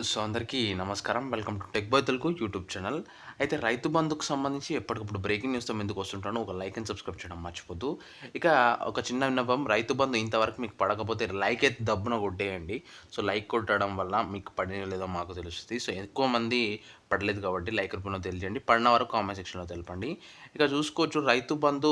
So అందరికీ నమస్కారం. Welcome to tech boy Telugu YouTube channel. అయితే రైతు బంధుకు సంబంధించి ఎప్పటికప్పుడు బ్రేకింగ్ న్యూస్తో ఎందుకు వస్తుంటాను. ఒక లైక్ అండ్ సబ్స్క్రైబ్ చేయడం మర్చిపోద్దు. ఇక ఒక చిన్న విన్నపం రైతు బంధు ఇంతవరకు మీకు పడకపోతే లైక్ అయితే దబ్బున కొట్టేయండి. సో లైక్ కొట్టడం వల్ల మీకు పడిన లేదో మాకు తెలుస్తుంది. సో ఎక్కువ మంది పడలేదు కాబట్టి లైక్ రూపంలో తెలియజేయండి. పడిన వరకు కామెంట్ సెక్షన్లో తెలపండి. ఇక చూసుకోవచ్చు రైతు బంధు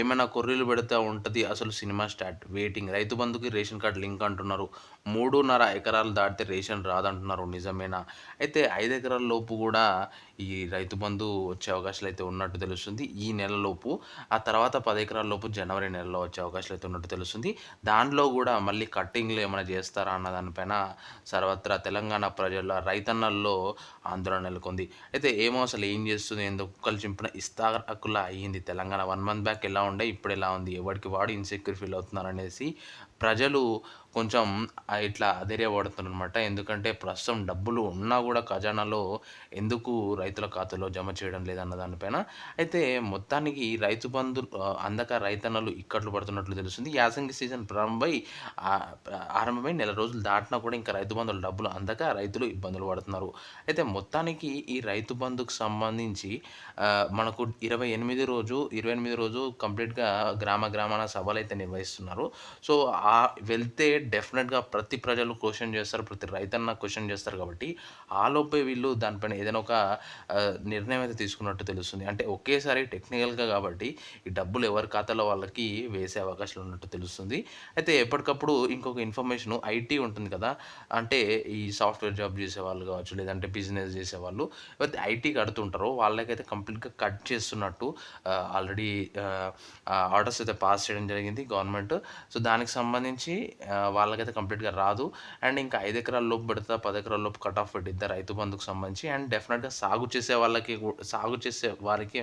ఏమైనా కొర్రీలు పెడితే ఉంటుంది. అసలు సినిమా స్టార్ట్ వెయిటింగ్. రైతు బంధుకి రేషన్ కార్డ్ లింక్ అంటున్నారు. మూడున్నర ఎకరాలు దాటితే రేషన్ రాదంటున్నారు. నిజమేనా? అయితే ఐదు ఎకరాల లోపు కూడా ఈ రైతు బంధు వచ్చే అవకాశాలు అయితే ఉన్నట్టు తెలుస్తుంది. ఈ నెలలోపు ఆ తర్వాత పది ఎకరాల లోపు జనవరి నెలలో వచ్చే అవకాశాలు అయితే ఉన్నట్టు తెలుస్తుంది. దాంట్లో కూడా మళ్ళీ కట్టింగ్లు ఏమైనా చేస్తారా అన్న దానిపైన సర్వత్రా తెలంగాణ ప్రజల రైతన్నల్లో ఆందోళన నెలకొంది. అయితే ఏమో అసలు ఏం చేస్తుంది ఏందో కుక్కలు చింపిన ఇస్తాకులా అయ్యింది. తెలంగాణ వన్ మంత్ బ్యాక్ ఎలా ఉండే ఇప్పుడు ఎలా ఉంది ఎవరికి వాడు ఇన్సెక్యూర్ ఫీల్ అవుతున్నారు అనేసి ప్రజలు కొంచెం ఇట్లా అధైర్యపడుతున్నారు అనమాట ఎందుకంటే ప్రస్తుతం డబ్బులు ఉన్నా కూడా ఖజానాలో ఎందుకు రైతుల ఖాతాలో జమ చేయడం లేదన్న దానిపైన అయితే మొత్తానికి రైతు బంధు అందక రైతన్నలు ఇక్కట్లు పడుతున్నట్లు తెలుస్తుంది. యాసంగి సీజన్ ప్రారంభమై ఆరంభమై నెల రోజులు దాటినా కూడా ఇంకా రైతు బంధువుల డబ్బులు అందక రైతులు ఇబ్బందులు పడుతున్నారు. అయితే మొత్తానికి ఈ రైతు బంధుకు సంబంధించి మనకు ఇరవై ఎనిమిది రోజు ఇరవై ఎనిమిది రోజు కంప్లీట్గా గ్రామ గ్రామాన సభలు అయితే నిర్వహిస్తున్నారు. సో ఆ వెళ్తే డెఫినెట్గా ప్రతి ప్రజలు క్వశ్చన్ చేస్తారు ప్రతి రైతన్న క్వశ్చన్ చేస్తారు కాబట్టి ఆలోపే వీళ్ళు దానిపైన ఏదైనా ఒక నిర్ణయం అయితే తీసుకున్నట్టు తెలుస్తుంది. అంటే ఒకేసారి టెక్నికల్గా కాబట్టి ఈ డబ్బులు ఎవరి ఖాతాలో వాళ్ళకి వేసే అవకాశాలు ఉన్నట్టు తెలుస్తుంది. అయితే ఎప్పటికప్పుడు ఇంకొక ఇన్ఫర్మేషన్ ఐటీ ఉంటుంది కదా అంటే ఈ సాఫ్ట్వేర్ జాబ్ చేసే వాళ్ళు కావచ్చు లేదంటే బిజినెస్ చేసేవాళ్ళు లేకపోతే ఐటీ కడుతుంటారో వాళ్ళకైతే కంప్లీట్గా కట్ చేస్తున్నట్టు ఆల్రెడీ ఆర్డర్స్ అయితే పాస్ చేయడం జరిగింది గవర్నమెంట్. సో దానికి సంబంధించి వాళ్ళకైతే కంప్లీట్గా రాదు. అండ్ ఇంకా ఐదు ఎకరాల లోపు పెడతా పది ఎకరాల లోపు కట్ ఆఫ్ పెట్టిద్దా రైతు బంధుకు సంబంధించి అండ్ డెఫినెట్గా సాగు చేసే వాళ్ళకి సాగు చేసే వారికి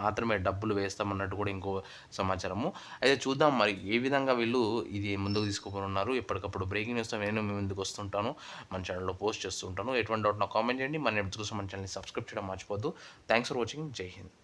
మాత్రమే డబ్బులు వేస్తామన్నట్టు కూడా ఇంకో సమాచారము. అయితే చూద్దాం మరి ఏ విధంగా వీళ్ళు ఇది ముందుకు తీసుకుపోనున్నారు. ఎప్పటికప్పుడు బ్రేకింగ్ న్యూస్తో నేను మీ ముందుకు వస్తుంటాను. మన ఛానల్లో పోస్ట్ చేస్తుంటాను ఎటువంటి డౌట్ నాకు కామెంట్ చేయండి. మన ఎప్పుడు కోసం మన ఛానల్ని సబ్స్క్రైబ్ చేయడం మర్చిపోద్దు థ్యాంక్స్ ఫర్ వాచింగ్ జై హింద్